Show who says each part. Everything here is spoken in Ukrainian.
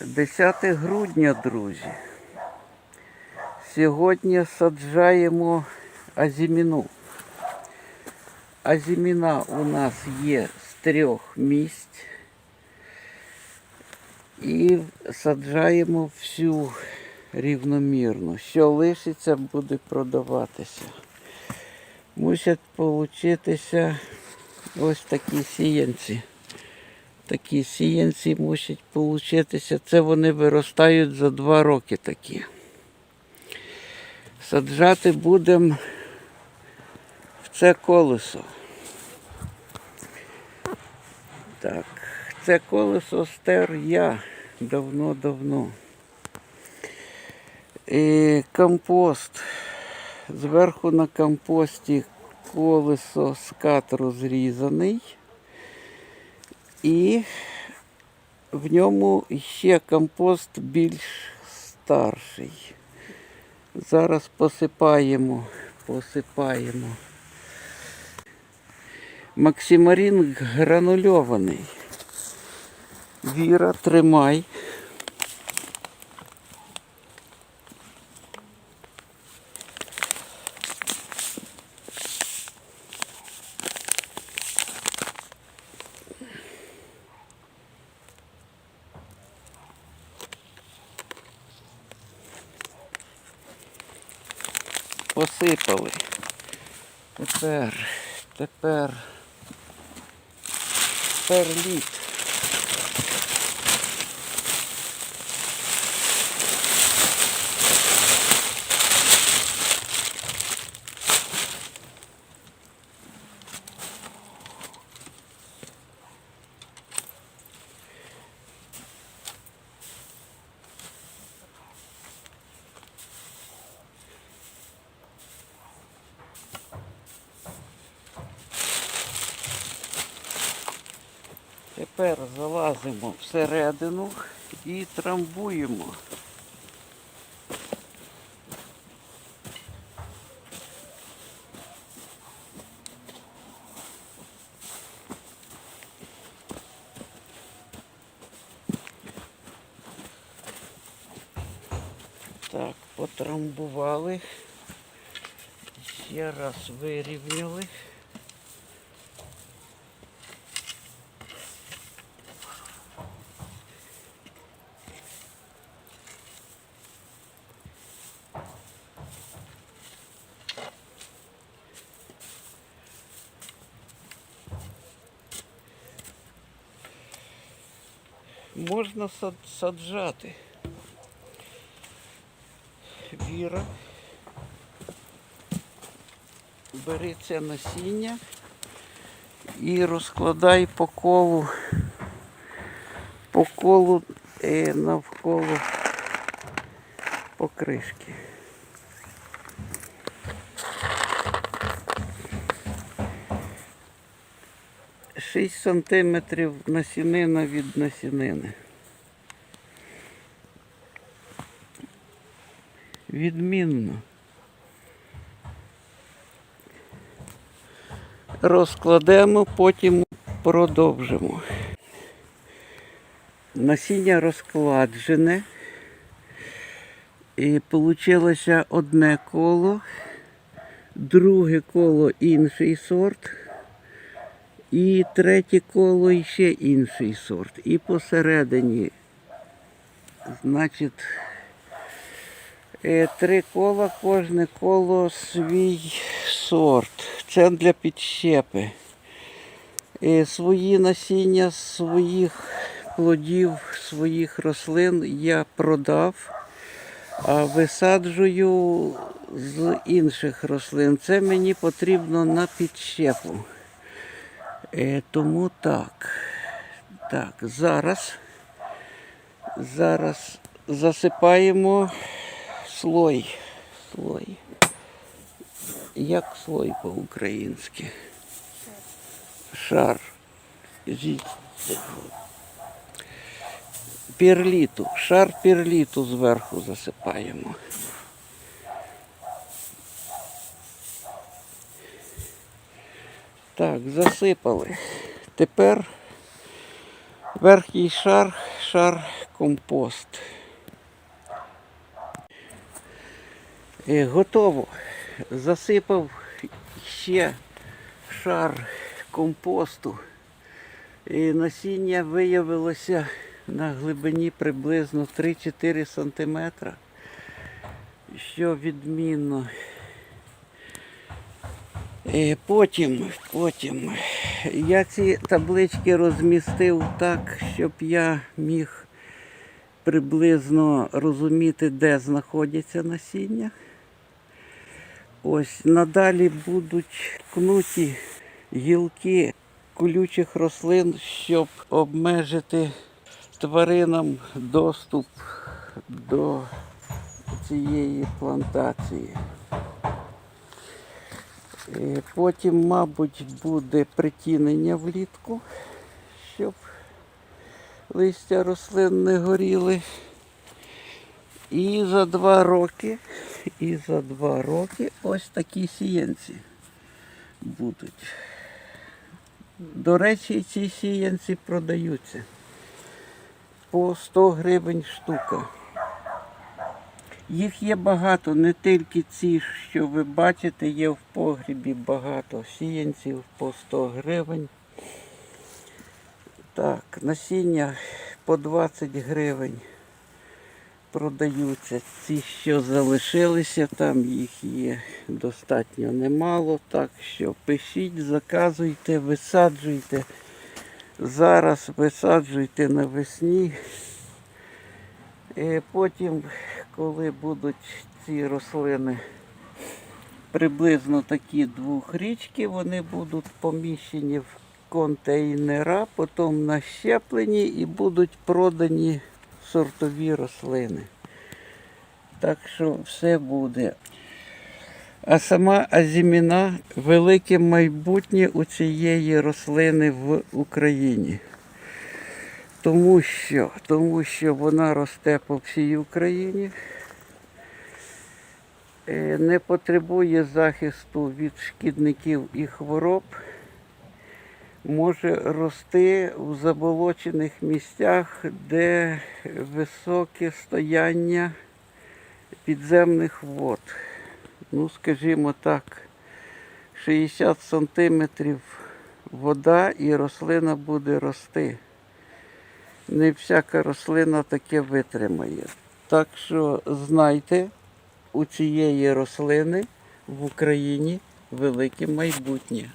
Speaker 1: 10 грудня, друзі. Сьогодні саджаємо азіміну. Азіміна у нас є з трьох місць. І саджаємо всю рівномірно. Що лишиться, буде продаватися. Мусять получитися ось такі сіянці. Такі сіянці мусять получитися. Це вони виростають за два роки такі. Саджати будемо в це колесо. Так, це колесо стер я давно-давно. І компост. Зверху на компості колесо скат розрізаний. І в ньому ще компост більш старший. Зараз посипаємо, посипаємо. Максимарін гранульований. Віра, тримай. Посипали. Тепер, тепер, перліт. Тепер залазимо всередину і трамбуємо. Так, потрамбували. Ще раз вирівняли. Можна сад- саджати. Віра. Бери це насіння і розкладай по колу, по колу е, навколо покришки. Шість сантиметрів насінина від насінини. Відмінно. Розкладемо, потім продовжимо. Насіння розкладжене. І вийшло одне коло, друге коло інший сорт. І третє коло і ще інший сорт. І посередині, значить, е, три кола, кожне коло свій сорт. Це для підщепи. Е, Свої насіння своїх плодів, своїх рослин я продав, а висаджую з інших рослин. Це мені потрібно на підщепу. Е, тому так. Так, зараз. Зараз засипаємо слой. Слой. Як слой по-українськи? Шар. Перліту. Шар перліту зверху засипаємо. Так, засипали. Тепер Верхній шар, шар компост. Е, Готово. Засипав ще шар компосту. І насіння виявилося на глибині приблизно 3-4 см, що відмінно. Е, Потім, потім я ці таблички розмістив так, щоб я міг приблизно розуміти, де знаходяться насіння. Ось надалі будуть кнуті гілки колючих рослин, щоб обмежити тваринам доступ до цієї плантації. Потім, мабуть, буде притінення влітку, щоб листя рослин не горіли. І за два роки, і за два роки ось такі сіянці будуть. До речі, ці сіянці продаються по 100 гривень штука. Їх є багато, не тільки ці, що ви бачите, є в погрібі багато сіянців по 100 гривень. Так, насіння по 20 гривень продаються. Ці, що залишилися, там їх є достатньо немало. Так що пишіть, заказуйте, висаджуйте. Зараз висаджуйте навесні. Потім, коли будуть ці рослини приблизно такі двохрічки, вони будуть поміщені в контейнера, потім нащеплені і будуть продані сортові рослини. Так що все буде. А сама азіміна велике майбутнє у цієї рослини в Україні. Тому що, тому що вона росте по всій Україні, е, не потребує захисту від шкідників і хвороб, може рости у заболочених місцях, де високе стояння підземних вод. Ну, скажімо так, 60 сантиметрів вода і рослина буде рости не всяка рослина таке витримає. Так що знайте, у цієї рослини в Україні велике майбутнє.